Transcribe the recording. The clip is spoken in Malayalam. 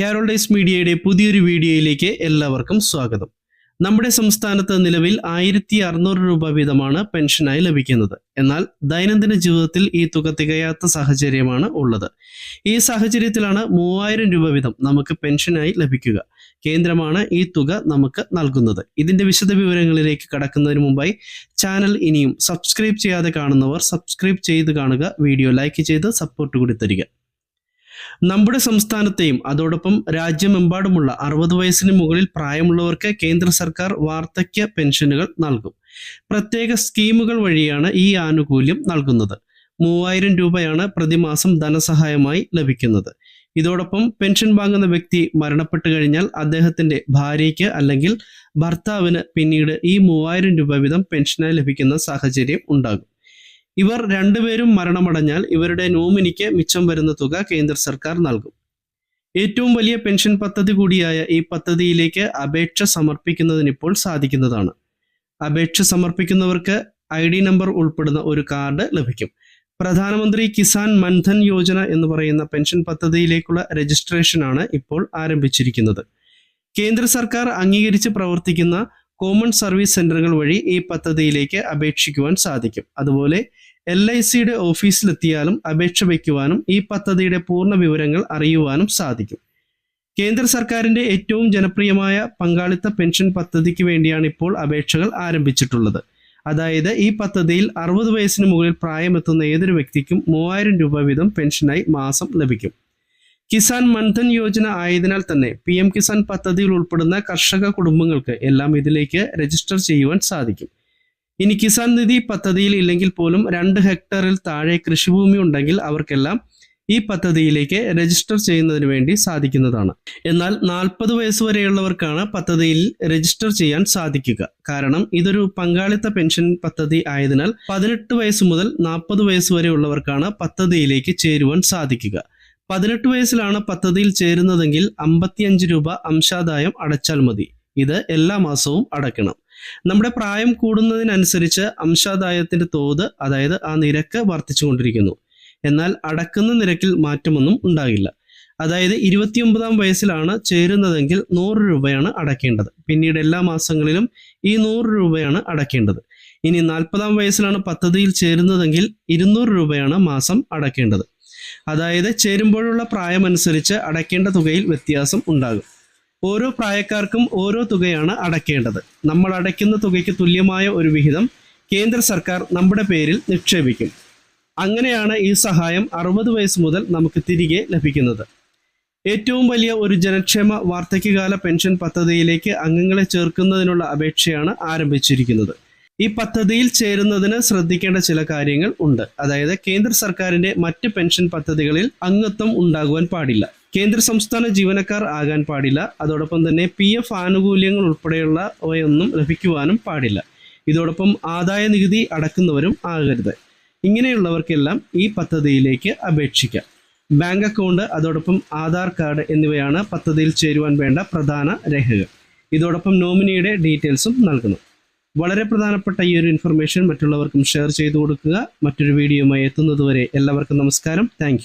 കാരോൾ ഡേയ്സ് മീഡിയയുടെ പുതിയൊരു വീഡിയോയിലേക്ക് എല്ലാവർക്കും സ്വാഗതം. നമ്മുടെ സംസ്ഥാനത്ത് നിലവിൽ ആയിരത്തി അറുന്നൂറ് രൂപ വീതമാണ് പെൻഷനായി ലഭിക്കുന്നത്. എന്നാൽ ദൈനംദിന ജീവിതത്തിൽ ഈ തുക തികയാത്ത സാഹചര്യമാണ് ഉള്ളത്. ഈ സാഹചര്യത്തിലാണ് മൂവായിരം രൂപ വീതം നമുക്ക് പെൻഷനായി ലഭിക്കുക. കേന്ദ്രമാണ് ഈ തുക നമുക്ക് നൽകുന്നത്. ഇതിന്റെ വിശദ വിവരങ്ങളിലേക്ക് കടക്കുന്നതിന് മുമ്പായി ചാനൽ ഇനിയും സബ്സ്ക്രൈബ് ചെയ്യാതെ കാണുന്നവർ സബ്സ്ക്രൈബ് ചെയ്ത് കാണുക വീഡിയോ ലൈക്ക് ചെയ്ത് സപ്പോർട്ട് കൂടി തരിക. നമ്മുടെ സംസ്ഥാനത്തെയും അതോടൊപ്പം രാജ്യമെമ്പാടുമുള്ള അറുപത് വയസ്സിന് മുകളിൽ പ്രായമുള്ളവർക്ക് കേന്ദ്ര സർക്കാർ വാർദ്ധക്യ പെൻഷനുകൾ നൽകും. പ്രത്യേക സ്കീമുകൾ വഴിയാണ് ഈ ആനുകൂല്യം നൽകുന്നത്. മൂവായിരം രൂപയാണ് പ്രതിമാസം ധനസഹായമായി ലഭിക്കുന്നത്. ഇതോടൊപ്പം പെൻഷൻ വാങ്ങുന്ന വ്യക്തി മരണപ്പെട്ടു കഴിഞ്ഞാൽ അദ്ദേഹത്തിന്റെ ഭാര്യയ്ക്ക് അല്ലെങ്കിൽ ഭർത്താവിന് പിന്നീട് ഈ മൂവായിരം രൂപ വീതം പെൻഷനായി ലഭിക്കുന്ന സാഹചര്യം ഉണ്ടാകും. ഇവർ രണ്ടുപേരും മരണമടഞ്ഞാൽ ഇവരുടെ നോമിനിക്ക് മിച്ചം വരുന്ന തുക കേന്ദ്ര സർക്കാർ നൽകും. ഏറ്റവും വലിയ പെൻഷൻ പദ്ധതി കൂടിയായ ഈ പദ്ധതിയിലേക്ക് അപേക്ഷ സമർപ്പിക്കുന്നതിന് ഇപ്പോൾ സാധിക്കുന്നതാണ്. അപേക്ഷ സമർപ്പിക്കുന്നവർക്ക് ഐ ഡി നമ്പർ ഉൾപ്പെടുന്ന ഒരു കാർഡ് ലഭിക്കും. പ്രധാനമന്ത്രി കിസാൻ മൻധൻ യോജന എന്ന് പറയുന്ന പെൻഷൻ പദ്ധതിയിലേക്കുള്ള രജിസ്ട്രേഷനാണ് ഇപ്പോൾ ആരംഭിച്ചിരിക്കുന്നത്. കേന്ദ്ര സർക്കാർ അംഗീകരിച്ച് പ്രവർത്തിക്കുന്ന കോമൺ സർവീസ് സെന്ററുകൾ വഴി ഈ പദ്ധതിയിലേക്ക് അപേക്ഷിക്കുവാൻ സാധിക്കും. അതുപോലെ എൽ ഐ സിയുടെ ഓഫീസിലെത്തിയാലും അപേക്ഷ വയ്ക്കുവാനും ഈ പദ്ധതിയുടെ പൂർണ വിവരങ്ങൾ അറിയുവാനും സാധിക്കും. കേന്ദ്ര സർക്കാരിന്റെ ഏറ്റവും ജനപ്രിയമായ പങ്കാളിത്ത പെൻഷൻ പദ്ധതിക്ക് വേണ്ടിയാണ് ഇപ്പോൾ അപേക്ഷകൾ ആരംഭിച്ചിട്ടുള്ളത്. അതായത് ഈ പദ്ധതിയിൽ അറുപത് വയസ്സിന് മുകളിൽ പ്രായമെത്തുന്ന ഏതൊരു വ്യക്തിക്കും മൂവായിരം രൂപ വീതം പെൻഷനായി മാസം ലഭിക്കും. കിസാൻ മൻധൻ യോജന ആയതിനാൽ തന്നെ പി എം കിസാൻ പദ്ധതിയിൽ ഉൾപ്പെടുന്ന കർഷക കുടുംബങ്ങൾക്ക് എല്ലാം ഇതിലേക്ക് രജിസ്റ്റർ ചെയ്യുവാൻ സാധിക്കും. ഇനി കിസാൻ നിധി പദ്ധതിയിൽ ഇല്ലെങ്കിൽ പോലും രണ്ട് ഹെക്ടറിൽ താഴെ കൃഷിഭൂമി ഉണ്ടെങ്കിൽ അവർക്കെല്ലാം ഈ പദ്ധതിയിലേക്ക് രജിസ്റ്റർ ചെയ്യുന്നതിന് വേണ്ടി സാധിക്കുന്നതാണ്. എന്നാൽ നാൽപ്പത് വയസ്സ് വരെയുള്ളവർക്കാണ് പദ്ധതിയിൽ രജിസ്റ്റർ ചെയ്യാൻ സാധിക്കുക. കാരണം ഇതൊരു പങ്കാളിത്ത പെൻഷൻ പദ്ധതി ആയതിനാൽ പതിനെട്ട് വയസ്സ് മുതൽ നാൽപ്പത് വയസ്സ് വരെയുള്ളവർക്കാണ് പദ്ധതിയിലേക്ക് ചേരുവാൻ സാധിക്കുക. പതിനെട്ട് വയസ്സിലാണ് പദ്ധതിയിൽ ചേരുന്നതെങ്കിൽ അമ്പത്തിയഞ്ച് രൂപ അംശാദായം അടച്ചാൽ മതി. ഇത് എല്ലാ മാസവും അടയ്ക്കണം. നമ്മുടെ പ്രായം കൂടുന്നതിനനുസരിച്ച് അംശാദായത്തിന്റെ തോത് അതായത് ആ നിരക്ക് വർദ്ധിച്ചുകൊണ്ടിരിക്കുന്നു എന്നാൽ അടക്കുന്ന നിരക്കിൽ മാറ്റമൊന്നും ഉണ്ടാകില്ല. അതായത് ഇരുപത്തിയൊമ്പതാം വയസ്സിലാണ് ചേരുന്നതെങ്കിൽ നൂറ് രൂപയാണ് അടയ്ക്കേണ്ടത്. പിന്നീട് എല്ലാ മാസങ്ങളിലും ഈ നൂറ് രൂപയാണ് അടയ്ക്കേണ്ടത്. ഇനി നാൽപ്പതാം വയസ്സിലാണ് പദ്ധതിയിൽ ചേരുന്നതെങ്കിൽ ഇരുന്നൂറ് രൂപയാണ് മാസം അടയ്ക്കേണ്ടത്. അതായത് ചേരുമ്പോഴുള്ള പ്രായമനുസരിച്ച് അടയ്ക്കേണ്ട തുകയിൽ വ്യത്യാസം ഉണ്ടാകും. ഓരോ പ്രായക്കാർക്കും ഓരോ തുകയാണ് അടയ്ക്കേണ്ടത്. നമ്മൾ അടയ്ക്കുന്ന തുകയ്ക്ക് തുല്യമായ ഒരു വിഹിതം കേന്ദ്ര സർക്കാർ നമ്മുടെ പേരിൽ നിക്ഷേപിക്കും. അങ്ങനെയാണ് ഈ സഹായം അറുപത് വയസ്സ് മുതൽ നമുക്ക് തിരികെ ലഭിക്കുന്നത്. ഏറ്റവും വലിയ ഒരു ജനക്ഷേമ വാർദ്ധക്യകാല പെൻഷൻ പദ്ധതിയിലേക്ക് അംഗങ്ങളെ ചേർക്കുന്നതിനുള്ള അപേക്ഷയാണ് ആരംഭിച്ചിരിക്കുന്നത്. ഈ പദ്ധതിയിൽ ചേരുന്നതിന് ശ്രദ്ധിക്കേണ്ട ചില കാര്യങ്ങൾ ഉണ്ട്. അതായത് കേന്ദ്ര സർക്കാരിന്റെ മറ്റ് പെൻഷൻ പദ്ധതികളിൽ അംഗത്വം ഉണ്ടാകുവാൻ പാടില്ല. കേന്ദ്ര സംസ്ഥാന ജീവനക്കാർ ആകാൻ പാടില്ല. അതോടൊപ്പം തന്നെ പി എഫ് ആനുകൂല്യങ്ങൾ ഉൾപ്പെടെയുള്ളവയൊന്നും ലഭിക്കുവാനും പാടില്ല. ഇതോടൊപ്പം ആദായ നികുതി അടക്കുന്നവരും ആകരുത്. ഇങ്ങനെയുള്ളവർക്കെല്ലാം ഈ പദ്ധതിയിലേക്ക് അപേക്ഷിക്കാം. ബാങ്ക് അക്കൗണ്ട് അതോടൊപ്പം ആധാർ കാർഡ് എന്നിവയാണ് പദ്ധതിയിൽ ചേരുവാൻ വേണ്ട പ്രധാന രേഖകൾ. ഇതോടൊപ്പം നോമിനിയുടെ ഡീറ്റെയിൽസും നൽകുന്നു. വളരെ പ്രധാനപ്പെട്ട ഈ ഒരു ഇൻഫർമേഷൻ മറ്റുള്ളവർക്കും ഷെയർ ചെയ്തു കൊടുക്കുക. മറ്റൊരു വീഡിയോയുമായി എത്തുന്നതുവരെ എല്ലാവർക്കും നമസ്കാരം. താങ്ക്